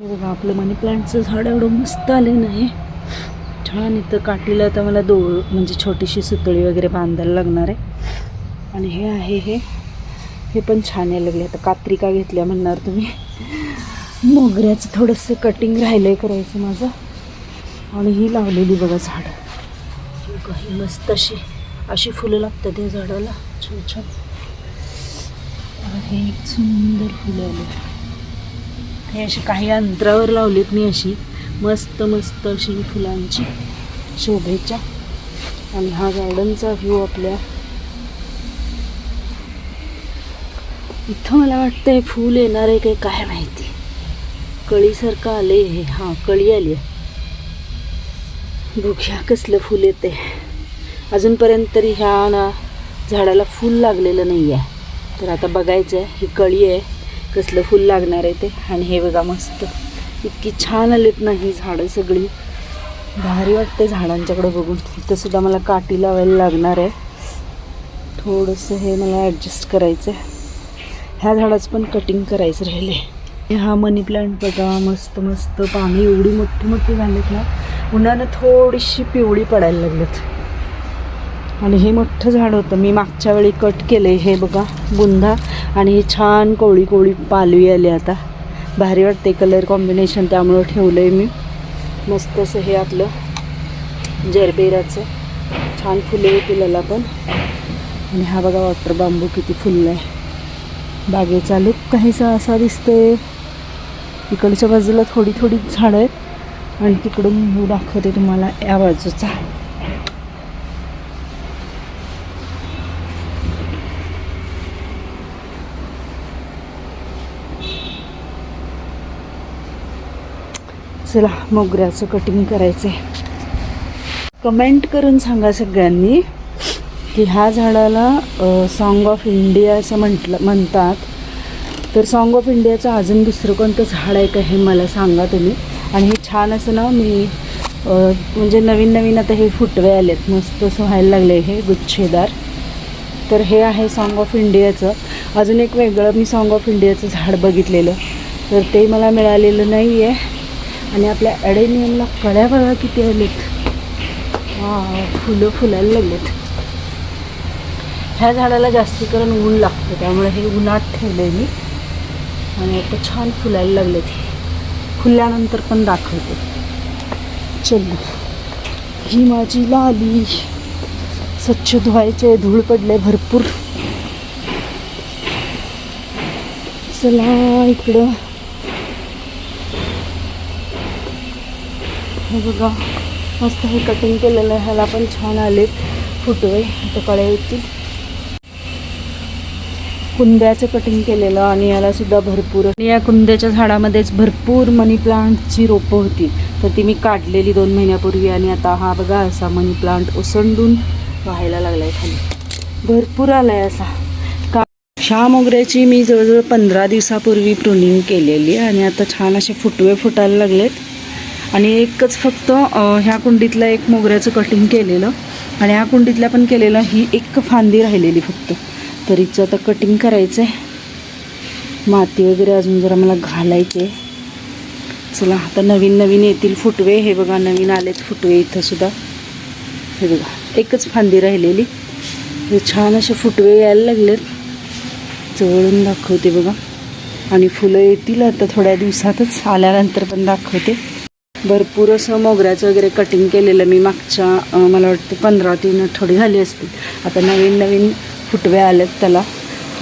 बघा आपलं मनी प्लांटचं झाड एवढं मस्त आलं नाही छान इथं काठीला आता मला दो म्हणजे छोटीशी सुतळी वगैरे बांधायला लागणार आहे. आणि हे आहे हे. हे पण छान यायला लागले. आता कात्री का घेतल्या म्हणणार तुम्ही. मोगऱ्याचं थोडंसं कटिंग राहिलं आहे करायचं माझं. आणि ही लावलेली बघा झाडं. काही ही मस्त अशी अशी फुलं लागतात या झाडाला. छान छान. हे एक सुंदर फुलं आले. हे अशी काही अंतरावर लावलीत मी अशी. मस्त मस्त अशी फुलांची शोभेच्या. आणि हा गार्डनचा व्ह्यू आपल्या. इथं मला वाटतं हे फूल येणार आहे काही काय माहिती. कळीसारखं आले हे. हां कळी आली आहे. बघूया कसलं फूल येते. अजूनपर्यंत तरी ह्या ना झाडाला फूल लागलेलं नाही आहे तर आता बघायचं आहे ही कळी आहे. कसलं फूल लागणार आहे ते. आणि हे बघा मस्त. इतकी छान आलीत ना ही झाडं सगळी. भारी वाटते झाडांच्याकडे बघून. इथं सुद्धा मला काठी लावायला लागणार आहे. थोडंसं हे मला ॲडजस्ट करायचं आहे ह्या झाडाचं पण कटिंग करायचं राहिले हा मनी प्लांट बघा मस्त मस्त पाणी एवढी मोठी मोठी झालीत ना. उन्हानं थोडीशी पिवळी पडायला लागलेत. आणि हे मोठं झाड होतं. मी मागच्या वेळी कट केले हे बघा बुंदा. आणि हे छान कोळी कोळी पालवी आली आता. भारी वाटते कलर कॉम्बिनेशन त्यामुळं ठेवलं आहे मी. मस्त असं हे आपलं जरबेराचं. छान फुले येतील पण. आणि हा बघा वॉटर बांबू किती फुललं आहे बागेचा लुक काहीसा असा दिसतोय. इकडच्या बाजूला थोडी थोडी झाडं आहेत. आणि तिकडून दाखवते तुम्हाला या बाजूचा. चला मोगऱ्याचं कटिंग करायचं आहे कमेंट करून सांगा सगळ्यांनी की ह्या झाडाला सॉन्ग ऑफ इंडिया असं म्हटलं म्हणतात. तर सॉन्ग ऑफ इंडियाचं अजून दुसरं कोणतं झाड आहे का हे मला सांगा तुम्ही. आणि हे छान असं ना मी म्हणजे नवीन नवीन आता हे फुटवे आलेत. मस्त असं व्हायला लागले हे गुच्छेदार. तर हे आहे सॉन्ग ऑफ इंडियाचं अजून एक वेगळं मी सॉन्ग ऑफ इंडियाचं झाड बघितलेलं. तर ते मला मिळालेलं नाही आहे आणि आपल्या ॲडेनियमला कळ्या बघा किती आलेत. वा फुलं फुलायला लागलेत. ह्या झाडाला जास्ती करून ऊन लागतं त्यामुळे हे उन्हात ठेवलं आहे मी. आणि आता छान फुलायला लागलेत हे. फुलल्यानंतर पण दाखवते. चल. ही माझी लाली. स्वच्छ धुवायचे धूळ पडले भरपूर. चला इकडं. हे बघा मस्त हे कटिंग केलेलं आहे. ह्याला पण छान आलेत फुटवे. आता कळ्या येतील कुंद्याचं कटिंग केलेलं आणि याला सुद्धा भरपूर आणि या कुंद्याच्या झाडामध्येच भरपूर मनी प्लांटची रोपं होती. तर ती मी काढलेली दोन महिन्यापूर्वी आणि आता हा बघा असा मनी प्लांट ओसंडून व्हायला लागलाय खाली. भरपूर आलाय असा. का शहा मोगऱ्याची मी जवळजवळ पंधरा दिवसापूर्वी प्रुनिंग केलेली आणि आता छान असे फुटवे फुटायला लागलेत. आणि एकच फक्त ह्या कुंडीतलं एक मोगऱ्याचं कटिंग केलेलं आणि ह्या कुंडीतल्या पण केलेलं ही एक फांदी राहिलेली फक्त. तर हिचं आता कटिंग करायचं आहे माती वगैरे अजून जरा मला घालायचे चला आता नवीन नवीन येतील फुटवे. हे बघा नवीन आलेत फुटवे इथं सुद्धा. हे बघा एकच फांदी राहिलेली. छान असे फुटवे यायला लागलेत. जवळून दाखवते बघा. आणि फुलं येतील आता थोड्या दिवसातच. आल्यानंतर पण दाखवते. भरपूर असं मोगऱ्याचं वगैरे कटिंग केलेलं मी मागच्या मला वाटतं पंधरा तीन आठवडे झाली असतील. आता नवीन नवीन फुटवे आल्यात त्याला.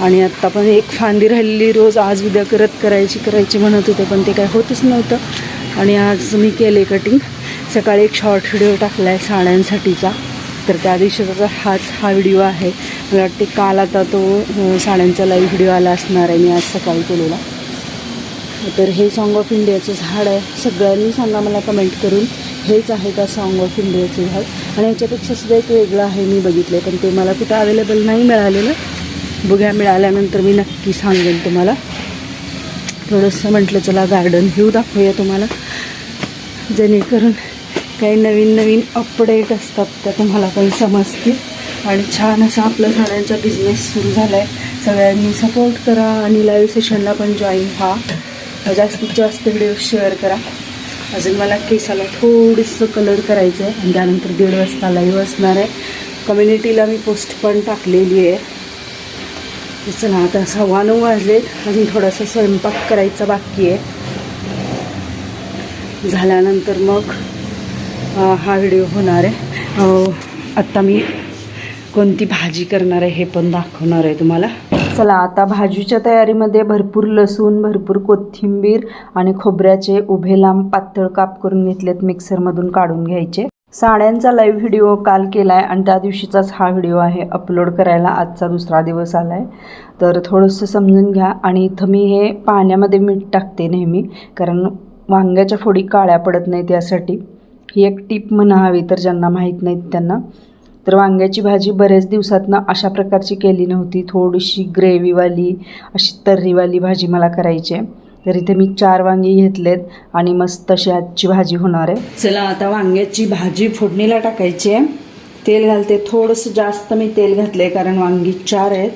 आणि आत्ता पण एक फांदी राहिलेली रोज आज उद्या करत करायची करायची म्हणत होते पण ते काय होतच नव्हतं. आणि आज मी केले कटिंग सकाळी एक शॉर्ट व्हिडिओ टाकला आहे साड्यांसाठीचा. तर त्या दिवशीचा हाच हा व्हिडिओ आहे. मला वाटते काल आता तो साड्यांचा लाईव्ह व्हिडिओ आला असणार आहे मी आज सकाळी केलेला. तर हे सॉन्ग ऑफ इंडियाचं झाड आहे. सगळ्यांनी सांगा मला कमेंट करून. हेच आहे का सॉन्ग ऑफ इंडियाचं झाड? आणि याच्यापेक्षा सुद्धा एक वेगळं आहे मी बघितलं पण ते मला कुठं अवेलेबल नाही मिळालेलं. बघ्या मिळाल्यानंतर मी नक्की सांगेन तुम्हाला. थोडंसं म्हटलं चला गार्डन व्ह्यू दाखवूया तुम्हाला. जेणेकरून काही नवीन नवीन अपडेट असतात त्या तुम्हाला पण समजतील. आणि छान असा आपला झाडांचा बिझनेस सुरू झाला आहे सगळ्यांनी सपोर्ट करा आणि लाईव्ह सेशनला पण जॉईन व्हा. जास्तीत जास्त व्हिडिओ शेअर करा. अजून मला केसाला थोडंसं कलर करायचं आहे आणि त्यानंतर दीड वाजता लाईव्ह असणार आहे. कम्युनिटीला मी पोस्ट पण टाकलेली आहे. तिचं चला आता सव्वा नऊ वाजलेत. अजून थोडासा स्वयंपाक करायचा बाकी आहे. झाल्यानंतर मग हा व्हिडिओ होणार आहे. आत्ता मी कोणती भाजी करणार आहे हे पण दाखवणार आहे तुम्हाला. चला आता भाजीच्या तयारीमध्ये भरपूर लसूण भरपूर कोथिंबीर आणि खोबऱ्याचे उभे लांब पातळ काप करून घेतलेत मिक्सरमधून काढून घ्यायचे. साड्यांचा लाईव्ह व्हिडिओ काल केला आहे आणि त्या दिवशीचाच हा व्हिडिओ आहे अपलोड करायला आजचा दुसरा दिवस आला आहे तर थोडंसं समजून घ्या आणि इथं मी हे पाण्यामध्ये मीठ टाकते नेहमी कारण वांग्याच्या फोडी काळ्या पडत नाहीत यासाठी. ही एक टीप म्हणा हवी तर ज्यांना माहीत नाहीत त्यांना. तर वांग्याची भाजी बरेच दिवसातनं अशा प्रकारची केली नव्हती. थोडीशी ग्रेव्हीवाली अशी तर्रीवाली भाजी मला करायची आहे. तर इथे मी चार वांगी घेतलेत आणि मस्त अशी आजची भाजी होणार आहे. चला आता वांग्याची भाजी फोडणीला टाकायची आहे. तेल घालते. थोडंसं जास्त मी तेल घातले कारण वांगी चार आहेत.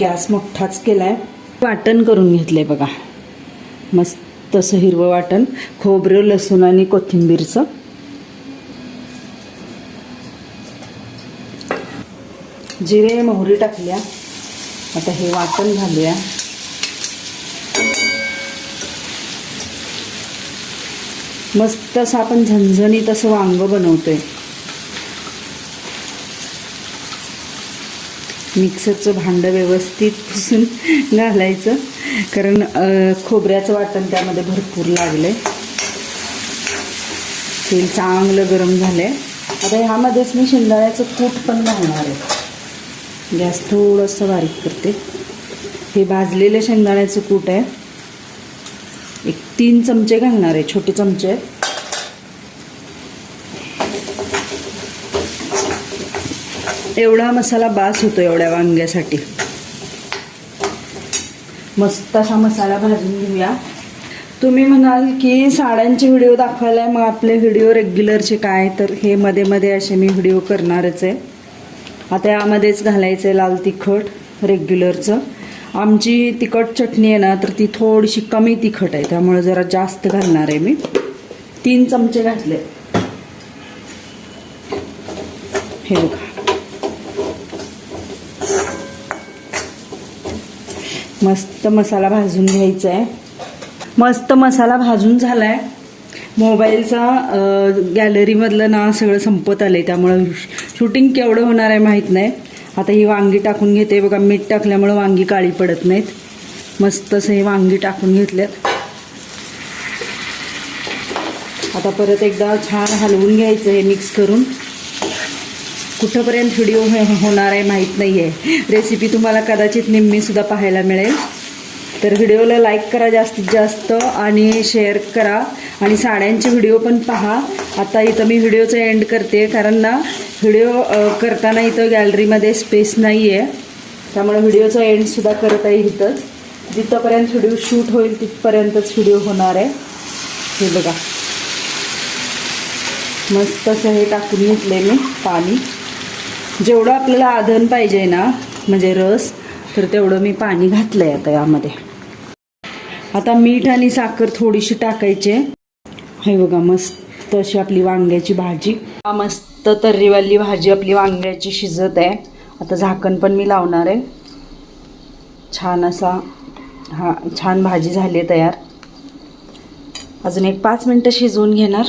गॅस मोठाच केला आहे वाटण करून घेतले बघा. मस्त असं हिरवं वाटण. खोबरं लसूण आणि कोथिंबीरचं. जिरे मोहरी टाकल्या. आता हे वाटण घालूया मस्त असं आपण झणझणीत असं वांग बनवतोय. मिक्सरचं भांडं व्यवस्थित पुसून घालायचं. कारण खोबऱ्याचं वाटण त्यामध्ये भरपूर लागलं तेल चांगलं गरम झालं आहे आता ह्यामध्येच मी शेंगदाण्याचं कूट पण घालणार आहे. गॅस थोडंसं बारीक करते. हे भाजलेलं शेंगदाण्याचं कूट आहे. एक तीन चमचे घालणार आहे छोटे चमचे. आहेत एवढा मसाला बास होतो एवढ्या वांग्यासाठी. मस्त असा मसाला भाजून घेऊया. तुम्ही म्हणाल की साड्यांचे व्हिडिओ दाखवायला मग आपले व्हिडिओ रेग्युलरचे काय? तर हे मध्ये मध्ये असे मी व्हिडिओ करणारच आहे. आता यामध्येच घालायचं आहे लाल तिखट रेग्युलरचं आमची तिखट चटणी आहे ना तर ती थोडीशी कमी तिखट आहे त्यामुळे जरा जास्त घालणार आहे मी. तीन चमचे घातले. हे बघा. मस्त मसाला भाजून घ्यायचा आहे मस्त मसाला भाजून झाला आहे मोबाईलचा गॅलरीमधलं ना सगळं संपत आलं आहे त्यामुळं शूटिंग केवढं होणार आहे माहीत नाही. आता ही वांगी टाकून घेते. बघा मीठ टाकल्यामुळं वांगी काळी पडत नाहीत. मस्त असं हे वांगी टाकून घेतल्यात. आता परत एकदा छान हलवून घ्यायचं हे मिक्स करून. कुठंपर्यंत व्हिडिओ होणार आहे माहीत नाही आहे रेसिपी तुम्हाला कदाचित निम्मीसुद्धा पाहायला मिळेल. तर व्हिडिओला लाईक करा जास्तीत जास्त आणि शेअर करा. आणि साड्यांचे व्हिडिओ पण पहा. आता इथं मी व्हिडिओचं एंड करते. कारण ना व्हिडिओ करताना इथं गॅलरीमध्ये स्पेस नाही आहे त्यामुळे व्हिडिओचं एंडसुद्धा करत आहे इथंच. जिथंपर्यंत व्हिडिओ शूट होईल तिथपर्यंतच व्हिडिओ होणार आहे. हे बघा. मस्त असं हे टाकून घेतले मी पाणी. जेवढं आपल्याला आधन पाहिजे ना म्हणजे रस तर तेवढं मी पाणी घातलं आहे आता यामध्ये. आता मीठ आणि साखर थोडीशी टाकायचे. हे बघा मस्त अशी आपली वांग्याची भाजी. मस्त तर्रीवाली भाजी आपली वांग्याची शिजत आहे. आता झाकण पण मी लावणार आहे. छान असा हा छान भाजी झाली आहे तयार. अजून एक पाच मिनटं शिजवून घेणार.